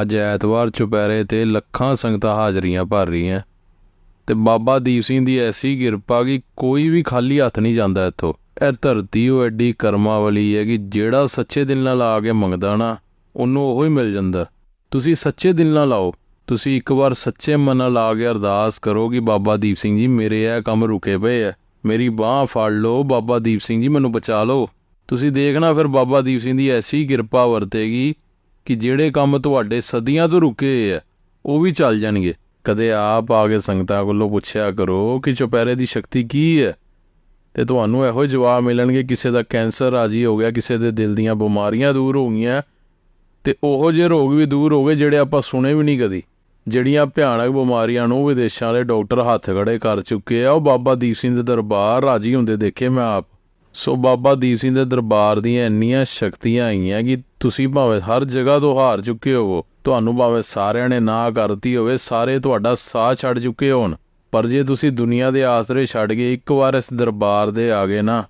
ਅੱਜ ਐਤਵਾਰ ਚੁਪਹਿਰੇ ਤੇ ਲੱਖਾਂ ਸੰਗਤਾਂ ਹਾਜ਼ਰੀਆਂ ਭਰ ਰਹੀਆਂ। ਤੇ ਬਾਬਾ ਦੀਪ ਸਿੰਘ ਦੀ ਐਸੀ ਕਿਰਪਾ ਕਿ ਕੋਈ ਵੀ ਖਾਲੀ ਹੱਥ ਨਹੀਂ ਜਾਂਦਾ ਇੱਥੋਂ। ਇਹ ਧਰਤੀ ਉਹ ਐਡੀ ਕਰਮਾਂ ਵਾਲੀ ਹੈ ਕਿ ਜਿਹੜਾ ਸੱਚੇ ਦਿਲ ਨਾਲ ਆ ਕੇ ਮੰਗਦਾ ਨਾ, ਉਹਨੂੰ ਉਹ ਹੀ ਮਿਲ ਜਾਂਦਾ। ਤੁਸੀਂ ਸੱਚੇ ਦਿਲ ਨਾਲ ਆਓ। ਤੁਸੀਂ ਇੱਕ ਵਾਰ ਸੱਚੇ ਮਨ ਨਾਲ ਆ ਕੇ ਅਰਦਾਸ ਕਰੋ ਕਿ ਬਾਬਾ ਦੀਪ ਸਿੰਘ ਜੀ, ਮੇਰੇ ਇਹ ਕੰਮ ਰੁਕੇ ਪਏ ਐ ਮੇਰੀ ਬਾਹ ਫੜ ਲਓ, ਬਾਬਾ ਦੀਪ ਸਿੰਘ ਜੀ, ਮੈਨੂੰ ਬਚਾ ਲਓ। ਤੁਸੀਂ ਦੇਖਣਾ ਫਿਰ ਬਾਬਾ ਦੀਪ ਸਿੰਘ ਦੀ ਐਸੀ ਕਿਰਪਾ ਵਰਤੇਗੀ ਕਿ ਜਿਹੜੇ ਕੰਮ ਤੁਹਾਡੇ ਸਦੀਆਂ ਤੋਂ ਰੁਕੇ ਹੋਏ ਆ, ਉਹ ਵੀ ਚੱਲ ਜਾਣਗੇ। ਕਦੇ ਆਪ ਆ ਕੇ ਸੰਗਤਾਂ ਕੋਲੋਂ ਪੁੱਛਿਆ ਕਰੋ ਕਿ ਚੁਪਹਿਰੇ ਦੀ ਸ਼ਕਤੀ ਕੀ ਹੈ? ਤੇ ਤੁਹਾਨੂੰ ਇਹੋ ਜਵਾਬ ਮਿਲਣਗੇ, ਕਿਸੇ ਦਾ ਕੈਂਸਰ ਰਾਜੀ ਹੋ ਗਿਆ, ਕਿਸੇ ਦੇ ਦਿਲ ਦੀਆਂ ਬਿਮਾਰੀਆਂ ਦੂਰ ਹੋ ਗਈਆਂ, ਤੇ ਉਹੋ ਜਿਹੇ ਰੋਗ ਵੀ ਦੂਰ ਹੋ ਗਏ ਜਿਹੜੇ ਆਪਾਂ ਸੁਣੇ ਵੀ ਨਹੀਂ ਕਦੀ। ਜਿਹੜੀਆਂ ਭਿਆਨਕ ਬਿਮਾਰੀਆਂ ਨੂੰ ਵਿਦੇਸ਼ਾਂ ਵਾਲੇ ਡਾਕਟਰ ਹੱਥ ਖੜੇ ਕਰ ਚੁੱਕੇ ਆ, ਉਹ ਬਾਬਾ ਦੀਪ ਸਿੰਘ ਦੇ ਦਰਬਾਰ ਰਾਜੀ ਹੁੰਦੇ ਦੇਖੇ ਮੈਂ ਆਪ। ਸੋ ਬਾਬਾ ਦੀਪ ਸਿੰਘ ਦੇ ਦਰਬਾਰ ਦੀਆਂ ਇੰਨੀਆਂ ਸ਼ਕਤੀਆਂ ਆਈਆਂ ਕਿ ਤੁਸੀਂ ਭਾਵੇਂ ਹਰ ਜਗ੍ਹਾ ਤੋਂ ਹਾਰ ਚੁੱਕੇ ਹੋਵੋ, ਤੁਹਾਨੂੰ ਭਾਵੇਂ ਸਾਰਿਆਂ ਨੇ ਨਾ ਕਰਤੀ ਹੋਵੇ, ਸਾਰੇ ਤੁਹਾਡਾ ਸਾਹ ਛੱਡ ਚੁੱਕੇ ਹੋਣ। ਪਰ ਜੇ ਤੁਸੀਂ ਦੁਨੀਆ ਦੇ ਆਸਰੇ ਛੱਡ ਗਏ ਇੱਕ ਵਾਰ ਇਸ ਦਰਬਾਰ ਦੇ ਆ ਗਏ ਨਾ,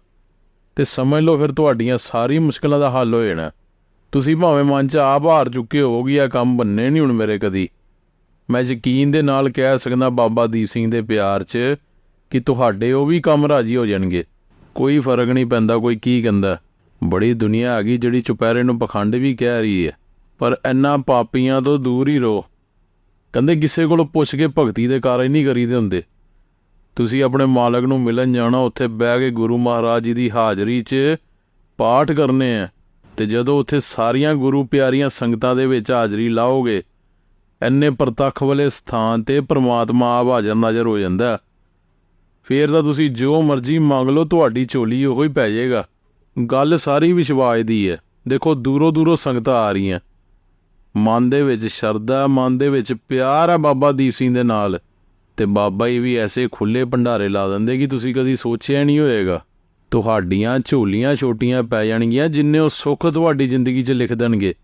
ਤੇ ਸਮਝ ਲਓ ਫਿਰ ਤੁਹਾਡੀਆਂ ਸਾਰੀ ਮੁਸ਼ਕਲਾਂ ਦਾ ਹੱਲ ਹੋ ਜਾਣਾ। ਤੁਸੀਂ ਭਾਵੇਂ ਮਨ 'ਚ ਆਪ ਹਾਰ ਚੁੱਕੇ ਹੋਵੋਗੇ ਆ ਕੰਮ ਬੰਨੇ ਨਹੀਂ ਹੁਣ ਮੇਰੇ ਕਦੀ। ਮੈਂ ਯਕੀਨ ਦੇ ਨਾਲ ਕਹਿ ਸਕਦਾ ਬਾਬਾ ਦੀਪ ਸਿੰਘ ਦੇ ਪਿਆਰ 'ਚ ਕਿ ਤੁਹਾਡੇ ਉਹ ਵੀ ਕੰਮ ਰਾਜੀ ਹੋ ਜਾਣਗੇ। ਕੋਈ ਫ਼ਰਕ ਨਹੀਂ ਪੈਂਦਾ, ਕੋਈ ਕੀ ਕਹਿੰਦਾ। ਬੜੀ ਦੁਨੀਆ ਆ ਗਈ ਜਿਹੜੀ ਚੁਪਹਿਰੇ ਨੂੰ ਪਖੰਡ ਵੀ ਕਹਿ ਰਹੀ ਹੈ, ਪਰ ਇੰਨਾ ਪਾਪੀਆਂ ਤੋਂ ਦੂਰ ਹੀ ਰਹੋ। ਕਹਿੰਦੇ ਕਿਸੇ ਕੋਲ ਪੁੱਛ ਕੇ ਭਗਤੀ ਦੇ ਕਾਰਜ ਨਹੀਂ ਕਰੀਦੇ ਹੁੰਦੇ। ਤੁਸੀਂ ਆਪਣੇ ਮਾਲਕ ਨੂੰ ਮਿਲਣ ਜਾਣਾ, ਉੱਥੇ ਬਹਿ ਕੇ ਗੁਰੂ ਮਹਾਰਾਜ ਜੀ ਦੀ ਹਾਜ਼ਰੀ 'ਚ ਪਾਠ ਕਰਨੇ ਆ ਤੇ ਜਦੋਂ ਉੱਥੇ ਸਾਰੀਆਂ ਗੁਰੂ ਪਿਆਰੀਆਂ ਸੰਗਤਾਂ ਦੇ ਵਿੱਚ ਹਾਜ਼ਰੀ ਲਾਓਗੇ ਐਨੇ ਪ੍ਰਤੱਖ ਵਾਲੇ ਸਥਾਨ ਤੇ ਪ੍ਰਮਾਤਮਾ ਆਪ ਹਾਜ਼ਰ ਨਜ਼ਰ ਹੋ ਜਾਂਦਾ। ਫੇਰ ਤਾਂ ਤੁਸੀਂ ਜੋ ਮਰਜ਼ੀ ਮੰਗ ਲਓ, ਤੁਹਾਡੀ ਝੋਲੀ ਉਹੋ ਹੀ ਪੈ ਜਾਏਗਾ। ਗੱਲ ਸਾਰੀ ਵਿਸ਼ਵਾਸ ਦੀ ਹੈ। ਦੇਖੋ, ਦੂਰੋਂ ਦੂਰੋਂ ਸੰਗਤਾਂ ਆ ਰਹੀਆਂ। ਮਨ ਦੇ ਵਿੱਚ ਸ਼ਰਧਾ ਮਨ ਦੇ ਵਿੱਚ ਪਿਆਰ ਆ ਬਾਬਾ ਦੀਪ ਸਿੰਘ ਦੇ ਨਾਲ। ਤੇ ਬਾਬਾ ਜੀ ਵੀ ਐਸੇ ਖੁੱਲੇ ਭੰਡਾਰੇ ਲਾ ਦਿੰਦੇ ਕਿ ਤੁਸੀਂ ਕਦੀ ਸੋਚਿਆ ਨਹੀਂ ਹੋਏਗਾ। ਤੁਹਾਡੀਆਂ ਝੋਲੀਆਂ ਛੋਟੀਆਂ ਪੈ ਜਾਣਗੀਆਂ, ਜਿੰਨੇ ਉਹ ਸੁੱਖ ਤੁਹਾਡੀ ਜ਼ਿੰਦਗੀ 'ਚ ਲਿਖ ਦੇਣਗੇ।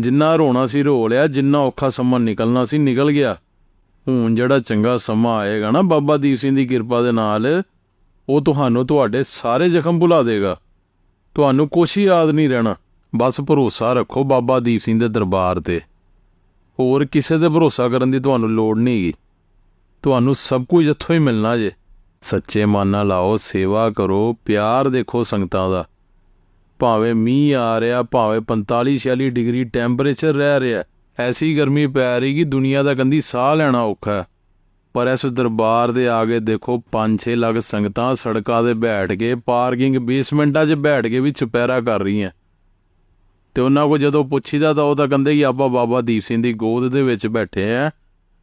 ਜਿੰਨਾ ਰੋਣਾ ਸੀ ਰੋ ਲਿਆ, ਜਿੰਨਾ ਔਖਾ ਸਮਾਂ ਨਿਕਲਣਾ ਸੀ, ਨਿਕਲ ਗਿਆ। ਹੁਣ ਜਿਹੜਾ ਚੰਗਾ ਸਮਾਂ ਆਏਗਾ ਨਾ, ਬਾਬਾ ਦੀਪ ਸਿੰਘ ਦੀ ਕਿਰਪਾ ਦੇ ਨਾਲ, ਉਹ ਤੁਹਾਨੂੰ ਤੁਹਾਡੇ ਸਾਰੇ ਜ਼ਖਮ ਭੁਲਾ ਦੇਗਾ। ਤੁਹਾਨੂੰ ਕੁਛ ਯਾਦ ਨਹੀਂ ਰਹਿਣਾ। ਬਸ ਭਰੋਸਾ ਰੱਖੋ ਬਾਬਾ ਦੀਪ ਸਿੰਘ ਦੇ ਦਰਬਾਰ ਤੇ। ਹੋਰ ਕਿਸੇ ਤੇ ਭਰੋਸਾ ਕਰਨ ਦੀ ਤੁਹਾਨੂੰ ਲੋੜ ਨਹੀਂ ਗੀ। ਤੁਹਾਨੂੰ ਸਭ ਕੁਝ ਇੱਥੋਂ ਹੀ ਮਿਲਣਾ ਜੇ। ਸੱਚੇ ਮਨ ਨਾਲ ਲਾਓ, ਸੇਵਾ ਕਰੋ, ਪਿਆਰ ਦੇਖੋ ਸੰਗਤਾਂ ਦਾ। ਭਾਵੇਂ ਮੀਂਹ ਆ ਰਿਹਾ, ਭਾਵੇਂ 45 46 ਡਿਗਰੀ ਟੈਂਪਰੇਚਰ ਰਹਿ ਰਿਹਾ ਐਸੀ ਗਰਮੀ ਪੈ ਰਹੀ ਕਿ ਦੁਨੀਆ ਦਾ ਕੰਦੀ ਸਾਹ ਲੈਣਾ ਔਖਾ ਹੈ। ਪਰ ਇਸ ਦਰਬਾਰ ਦੇ ਆਗੇ ਦੇਖੋ 5-6 ਲੱਖ ਸੰਗਤਾਂ ਸੜਕਾਂ ਤੇ ਬੈਠ ਕੇ, ਪਾਰਕਿੰਗ ਬੇਸਮੈਂਟਾਂ 'ਚ ਬੈਠ ਕੇ ਵੀ ਚੁਪਹਿਰਾ ਕਰ ਰਹੀਆਂ। ਤੇ ਉਹਨਾਂ ਕੋ ਜਦੋਂ ਪੁੱਛੀਦਾ ਤਾਂ ਉਹ ਤਾਂ ਕਹਿੰਦੇ ਕਿ ਆਪਾਂ ਬਾਬਾ ਦੀਪ ਸਿੰਘ ਦੀ ਗੋਦ ਦੇ ਵਿੱਚ ਬੈਠੇ ਆ।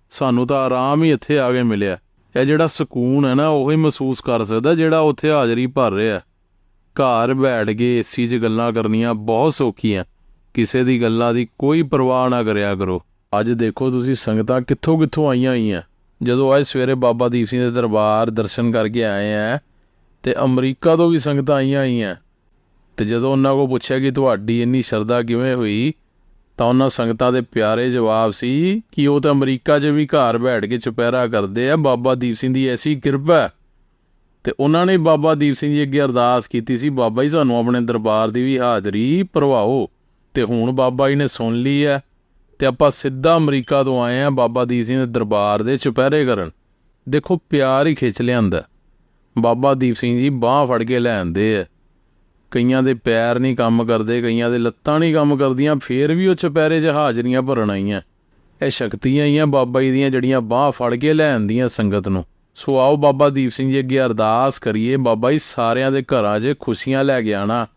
ਸਾਨੂੰ ਤਾਂ ਆਰਾਮ ਹੀ ਇੱਥੇ ਆ ਕੇ ਮਿਲਿਆ। ਇਹ ਜਿਹੜਾ ਸਕੂਨ ਹੈ ਨਾ, ਉਹ ਹੀ ਮਹਿਸੂਸ ਕਰ ਸਕਦਾ ਜਿਹੜਾ ਉੱਥੇ ਹਾਜ਼ਰੀ ਭਰ ਰਿਹਾ। ਘਰ ਬੈਠ ਕੇ ਏਸੀ 'ਚ ਗੱਲਾਂ ਕਰਨੀਆਂ ਬਹੁਤ ਸੌਖੀਆਂ। ਕਿਸੇ ਦੀ ਗੱਲਾਂ ਦੀ ਕੋਈ ਪਰਵਾਹ ਨਾ ਕਰਿਆ ਕਰੋ। ਅੱਜ ਦੇਖੋ ਤੁਸੀਂ ਸੰਗਤਾਂ ਕਿੱਥੋਂ ਕਿੱਥੋਂ ਆਈਆਂ ਹੋਈਆਂ। ਜਦੋਂ ਅੱਜ ਸਵੇਰੇ ਬਾਬਾ ਦੀਪ ਸਿੰਘ ਦੇ ਦਰਬਾਰ ਦਰਸ਼ਨ ਕਰਕੇ ਆਏ ਆ, ਤੇ ਅਮਰੀਕਾ ਤੋਂ ਵੀ ਸੰਗਤਾਂ ਆਈਆਂ ਹੋਈਆਂ। ਤੇ ਜਦੋਂ ਉਹਨਾਂ ਕੋਲ ਪੁੱਛਿਆ ਕਿ ਤੁਹਾਡੀ ਇੰਨੀ ਸ਼ਰਧਾ ਕਿਵੇਂ ਹੋਈ, ਤਾਂ ਉਹਨਾਂ ਸੰਗਤਾਂ ਦੇ ਪਿਆਰੇ ਜਵਾਬ ਸੀ ਕਿ ਉਹ ਤਾਂ ਅਮਰੀਕਾ 'ਚ ਵੀ ਘਰ ਬੈਠ ਕੇ ਚੁਪਹਿਰਾ ਕਰਦੇ ਆ, ਬਾਬਾ ਦੀਪ ਸਿੰਘ ਦੀ ਐਸੀ ਕਿਰਪਾ। ਹੈ। ਤੇ ਉਹਨਾਂ ਨੇ ਬਾਬਾ ਦੀਪ ਸਿੰਘ ਜੀ ਅੱਗੇ ਅਰਦਾਸ ਕੀਤੀ ਸੀ, ਬਾਬਾ ਜੀ, ਸਾਨੂੰ ਆਪਣੇ ਦਰਬਾਰ ਦੀ ਵੀ ਹਾਜ਼ਰੀ ਭਰਵਾਓ। ਤੇ ਹੁਣ ਬਾਬਾ ਜੀ ਨੇ ਸੁਣ ਲਈ ਹੈ ਤੇ ਆਪਾਂ ਸਿੱਧਾ ਅਮਰੀਕਾ ਤੋਂ ਆਏ ਆ ਬਾਬਾ ਦੀਪ ਸਿੰਘ ਦੇ ਦਰਬਾਰ ਦੇ ਚੁਪਹਿਰੇ ਕਰਨ। ਦੇਖੋ, ਪਿਆਰ ਹੀ ਖਿੱਚ ਲਿਆਂਦਾ ਬਾਬਾ ਦੀਪ ਸਿੰਘ ਜੀ ਬਾਹ ਫੜ ਕੇ ਲੈ ਆਂਦੇ ਆ ਕਈਆਂ ਦੇ ਪੈਰ ਨਹੀਂ ਕੰਮ ਕਰਦੇ, ਕਈਆਂ ਦੇ ਲੱਤਾਂ ਨਹੀਂ ਕੰਮ ਕਰਦੀਆਂ, ਫੇਰ ਵੀ ਉਹ ਚੁਪਹਿਰੇ 'ਚ ਹਾਜ਼ਰੀਆਂ ਭਰਨ ਆਈਆਂ। ਇਹ ਸ਼ਕਤੀਆਂ ਹੀ ਆ ਬਾਬਾ ਜੀ ਦੀਆਂ ਜਿਹੜੀਆਂ ਬਾਹ ਫੜ ਕੇ ਲੈ ਆਂਦੀਆਂ ਸੰਗਤ ਨੂੰ। ਸੋ ਆਓ ਬਾਬਾ ਦੀਪ ਸਿੰਘ ਜੀ ਅੱਗੇ ਅਰਦਾਸ ਕਰੀਏ, ਬਾਬਾ ਜੀ ਸਾਰਿਆਂ ਦੇ ਘਰਾਂ 'ਚ ਖੁਸ਼ੀਆਂ ਲੈ ਕੇ ਆਣਾ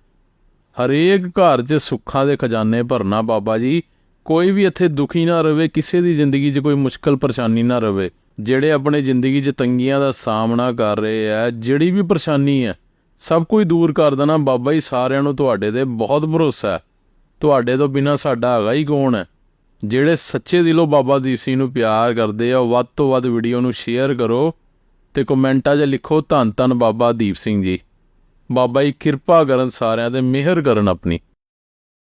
ਹਰੇਕ ਘਰ 'ਚ ਸੁੱਖਾਂ ਦੇ ਖਜ਼ਾਨੇ ਭਰਨਾ ਬਾਬਾ ਜੀ। ਕੋਈ ਵੀ ਇੱਥੇ ਦੁਖੀ ਨਾ ਰਵੇ, ਕਿਸੇ ਦੀ ਜ਼ਿੰਦਗੀ 'ਚ ਕੋਈ ਮੁਸ਼ਕਲ ਪਰੇਸ਼ਾਨੀ ਨਾ ਰਵੇ। ਜਿਹੜੇ ਆਪਣੇ ਜ਼ਿੰਦਗੀ 'ਚ ਤੰਗੀਆਂ ਦਾ ਸਾਹਮਣਾ ਕਰ ਰਹੇ ਆ, ਜਿਹੜੀ ਵੀ ਪਰੇਸ਼ਾਨੀ ਹੈ ਸਭ ਕੁਝ ਦੂਰ ਕਰ ਦੇਣਾ ਬਾਬਾ ਜੀ, ਸਾਰਿਆਂ ਨੂੰ ਤੁਹਾਡੇ ਤੇ ਬਹੁਤ ਭਰੋਸਾ ਹੈ। ਤੁਹਾਡੇ ਤੋਂ ਬਿਨਾ ਸਾਡਾ ਹੈਗਾ ਹੀ ਕੌਣ ਹੈ? ਜਿਹੜੇ ਸੱਚੇ ਦਿਲੋਂ ਬਾਬਾ ਦੀਪ ਸਿੰਘ ਨੂੰ ਪਿਆਰ ਕਰਦੇ ਆ, ਉਹ ਵੱਧ ਤੋਂ ਵੱਧ ਵੀਡੀਓ ਨੂੰ ਸ਼ੇਅਰ ਕਰੋ ਤੇ ਕਮੈਂਟਾਂ 'ਚ ਲਿਖੋ ਧੰਨ ਧੰਨ ਬਾਬਾ ਦੀਪ ਸਿੰਘ ਜੀ। ਬਾਬਾ ਜੀ ਕਿਰਪਾ ਕਰਨ ਸਾਰਿਆਂ ਤੇ ਮਿਹਰ ਕਰਨ ਆਪਣੀ।